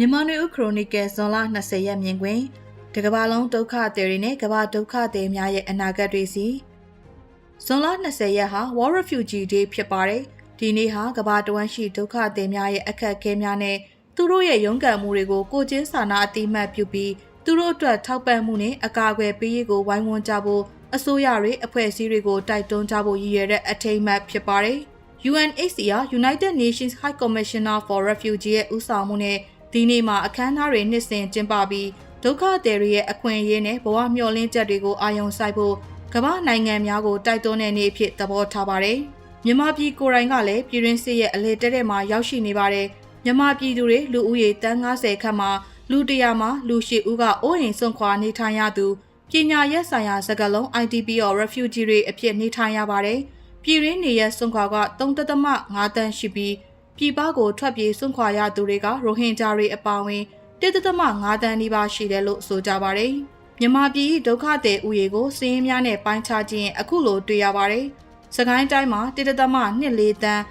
မြန်မာနွေဦးခရိုနီကယ်ဇွန်လ20ရက်မြင်ကွင်းတကဘာလုံးဒုက္ခသည်တွေနဲ့ကမ္ဘာဒုက္ခသည်များရဲ့အနာဂတ်တွေစီဇွန်လ20ရက်ဟာ War Refugee Day ဖြစ်ပါတယ်ဒီနေ့ဟာကမ္ဘာတဝန်းရှိဒုက္ခသည်များရဲ့အခက်အခဲများနဲ့သူတို့ရဲ့ရုန်းကန်မှုတွေကိုကိုချင်းစာနာအတိမတ်ပြုပြီးသူတို့အတွက်ထောက်ပံ့မှုနဲ့အကာအကွယ်ပေးရေးကိုဝိုင်းဝန်းကြဖို့အစိုးရတွေအဖွဲ့အစည်းတွေကိုတိုက်တွန်းကြဖို့ရည်ရွယ်တဲ့အထိမ်းအမှတ်ဖြစ်ပါတယ်။ UNHCR United Nations High Commissioner for Refugee ရဲ့ဦးဆောင်မှုနဲ့ ဒီနေ့မှာအခမ်းအနားတွေနှစ်စဉ်ကျင်းပပြီးဒုက္ခသည်တွေရဲ့အခွင့်အရေးနဲ့ဘဝမျှော်လင့်ချက်တွေကိုအာရုံစိုက်ဖို့ကမ္ဘာနိုင်ငံများကိုတိုက်တွန်းတဲ့နေ့အဖြစ်သဘောထားပါတယ်။မြန်မာပြည်ကိုယ်တိုင်ကလည်းပြည်တွင်းစစ်ရဲ့အလေတက်တဲ့မှာရောက်ရှိနေပါတယ်။မြန်မာပြည်သူတွေလူဦးရေတန်း90ခန့်မှာလူတရာမှာလူရှိဦးကအိုးအိမ်စွန့်ခွာနေထိုင်ရသူပညာရေးဆိုင်ရာစကားလုံး IDP or refugee တွေအဖြစ်နေထိုင်ရပါတယ်။ပြည်ရင်းနေရစွန့်ခွာက3.5တန်းရှိပြီး ပြည်ပကိုထွက်ပြေးစွန့်ခွာရသူတွေကရိုဟင်ဂျာတွေအပါအဝင်1.5တန်းနီးပါးရှိတယ်လို့ဆိုကြပါတယ်။မြန်မာပြည်ဒုက္ခသည်ဥယေကိုစည်ရင်းများနဲ့ပိုင်းခြားခြင်းအခုလိုတွေ့ရပါတယ်။စကိုင်းတိုင်းမှာ1.24တန်း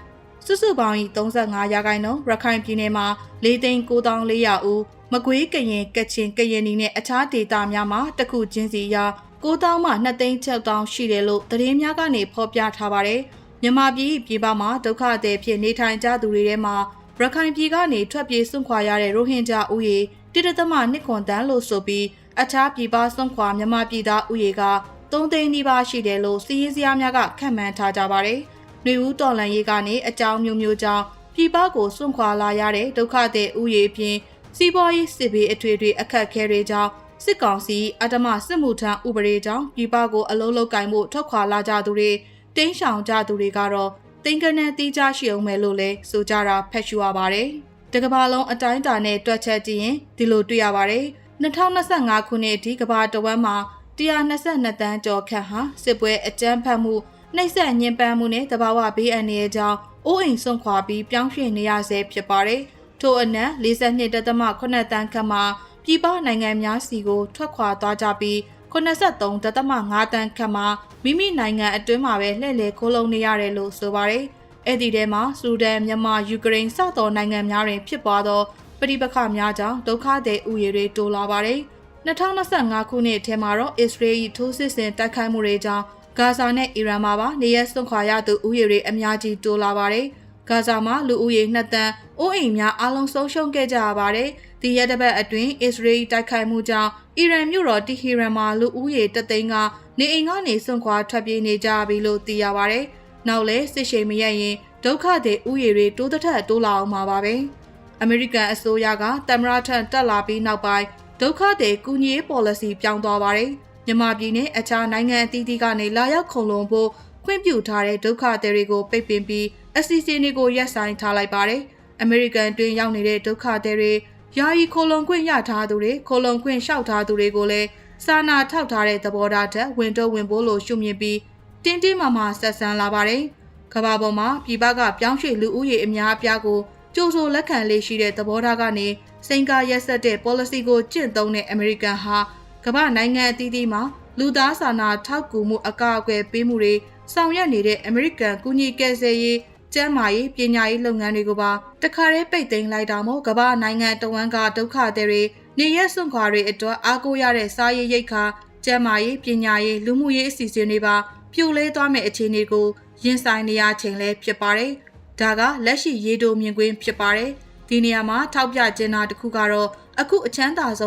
စုစုပေါင်း35ရာခိုင်နှုန်းရခိုင်ပြည်နယ်မှာ4,9400ဦးမကွေးကရင်ကချင်ကရင်နီနဲ့အခြားဒေသများမှာတစ်ခုချင်းစီရာ9000မှ2,600ရှိတယ်လို့သတင်းများကနေဖော်ပြထားပါတယ်။ မြန်မာပြည်ပြည်ပမှာဒုက္ခသည်ဖြစ်နေထိုင်ကြသူတွေထဲမှာရခိုင်ပြည်ကနေထွက်ပြေးစွန့်ခွာရတဲ့ရိုဟင်ဂျာဦးရေ1.2ခွန်တန်းလို့ဆိုပြီးအခြားပြည်ပစွန့်ခွာမြန်မာပြည်သားဦးရေက3သိန်းနီးပါးရှိတယ်လို့စီးရင်စရာများကခန့်မှန်းထားကြပါတယ်။နှွေဦးတော်လန်ရေးကနေအကြောင်းမျိုးမျိုးကြောင့်ပြည်ပကိုစွန့်ခွာလာရတဲ့ဒုက္ခသည်ဦးရေအပြင်စီးပွားရေးစစ်ဘေးအထွေထွေအခက်အခဲတွေကြောင့်စစ်ကောင်စီအတ္တမစစ်မှုထမ်းဥပဒေကြောင့်ပြည်ပကိုအလုံးလုံးကင်မှုထွက်ခွာလာကြသူတွေ တင်းရှောင်ကြသူတွေကတော့တင်ကနန်တီးကြရှိအောင်မယ်လို့လဲဆိုကြတာဖက်ရှူရပါတယ်။တကဘာလုံးအတိုင်းအတာနဲ့တွက်ချက်ကြည့်ရင်ဒီလိုတွေ့ရပါတယ်။2025ခုနှစ်အထိကဘာတဝမ်းမှာ122တန်းကျော်ခန့်ဟာစစ်ပွဲအကြမ်းဖက်မှုနှိပ်စက်ညှဉ်းပန်းမှုနဲ့တဘာဝဘေးအန္တရာယ်ကြောင့်အိုးအိမ်ဆုံးခွာပြီးပြောင်းရွှေ့နေရဆဲဖြစ်ပါတယ်။ထို့အနက်42.8တန်းခန့်မှာပြည်ပနိုင်ငံများစီကိုထွက်ခွာသွားကြပြီး 83.5တန်းခန့်မှာမိမိနိုင်ငံအတွင်းမှာပဲလှည့်လည်ခိုးလုံနေရတယ်လို့ဆိုပါတယ်။အဲ့ဒီထဲမှာဆူဒန်၊မြန်မာ၊ယူကရိန်းစသောနိုင်ငံများတွင်ဖြစ်ပွားသောပဋိပက္ခများကြောင့်ဒုက္ခသည်ဥယျာဉ်တွေတိုးလာပါတယ်။2025ခုနှစ်ထဲမှာတော့အစ္စရေးထိုးစစ်ဆင်တိုက်ခိုက်မှုတွေကြောင့်ဂါဇာနဲ့အီရန်မှာပါနေရစွန့်ခွာရသူဥယျာဉ်တွေအများကြီးတိုးလာပါတယ်။ဂါဇာမှာလူဦးရေ2တန်းအိုးအိမ်များအလုံးဆုံးရှုံးခဲ့ကြရပါတယ်။ ဒီရက်တစ်ပတ်အတွင်းအစ္စရေးတိုက်ခိုက်မှုကြောင့်အီရန်မြို့တော်တီဟီရန်မှာလူဦးရေတသိန်းကနေအိမ်ကနေစွန့်ခွာထွက်ပြေးနေကြပြီလို့သိရပါတယ်။နောက်လဲစစ်ရှိန်မရရင်ဒုက္ခသည်ဥယျာဉ်တွေတိုးတက်ထက်တိုးလာအောင်မှာပါပဲ။အမေရိကန်အစိုးရကတမရထန်တက်လာပြီးနောက်ပိုင်းဒုက္ခသည်ကူညီရေး policy ပြောင်းသွားပါတယ်။မြန်မာပြည်နဲ့အခြားနိုင်ငံအသီးသီးကနေလာရောက်ခုံလုံဖို့ခွင့်ပြုထားတဲ့ဒုက္ခသည်တွေကိုပိတ်ပင်ပြီးအစီအစဉ်တွေကိုရပ်ဆိုင်းထားလိုက်ပါတယ်။အမေရိကန်တွင်ရောက်နေတဲ့ဒုက္ခသည်တွေ ယာယီခိုလုံခွင့်ရထားသူတွေခိုလုံခွင့်လျှောက်ထားသူတွေကိုလည်းစာနာထောက်ထားတဲ့သဘောထားထက်ဝင်တော့ဝင်ဖို့လို့ရှုမြင်ပြီးတင်းတင်းမာမာဆက်ဆံလာပါတယ်။ကမ္ဘာပေါ်မှာပြည်ပကပြောင်းရွှေ့လူဦးရေအများအပြားကိုကြိုးဆိုလက်ခံလေးရှိတဲ့သဘောထားကနေစိန်ကာရက်ဆက်တဲ့ policy ကိုကျင့်သုံးတဲ့အမေရိကန်ဟာကမ္ဘာနိုင်ငံအသီးသီးမှာလူသားစာနာထောက်ကူမှုအကာအကွယ်ပေးမှုတွေဆောင်ရွက်နေတဲ့အမေရိကန်ကုညီကယ်ဆယ်ရေး ကျန်းမာရေးပညာရေးလုပ်ငန်းတွေကိုပါတခါတည်းပိတ်သိမ်းလိုက်တာမို့ကမ္ဘာနိုင်ငံတဝန်းကဒုက္ခသည်တွေနေရက်စွန့်ခွာတွေအတွက်အားကိုးရတဲ့စားရေးရိတ်ခါကျန်းမာရေးပညာရေးလူမှုရေးအစီအစဉ်တွေပါပြိုလဲသွားမယ့်အခြေအနေကိုရင်ဆိုင်နေရချိန်လဲဖြစ်ပါတယ်။ဒါကလက်ရှိရေတိုမြင်ကွင်းဖြစ်ပါတယ်။ဒီနေရာမှာထောက်ပြကျင်းတာတစ်ခုကတော့အခုအချမ်းသာဆုံး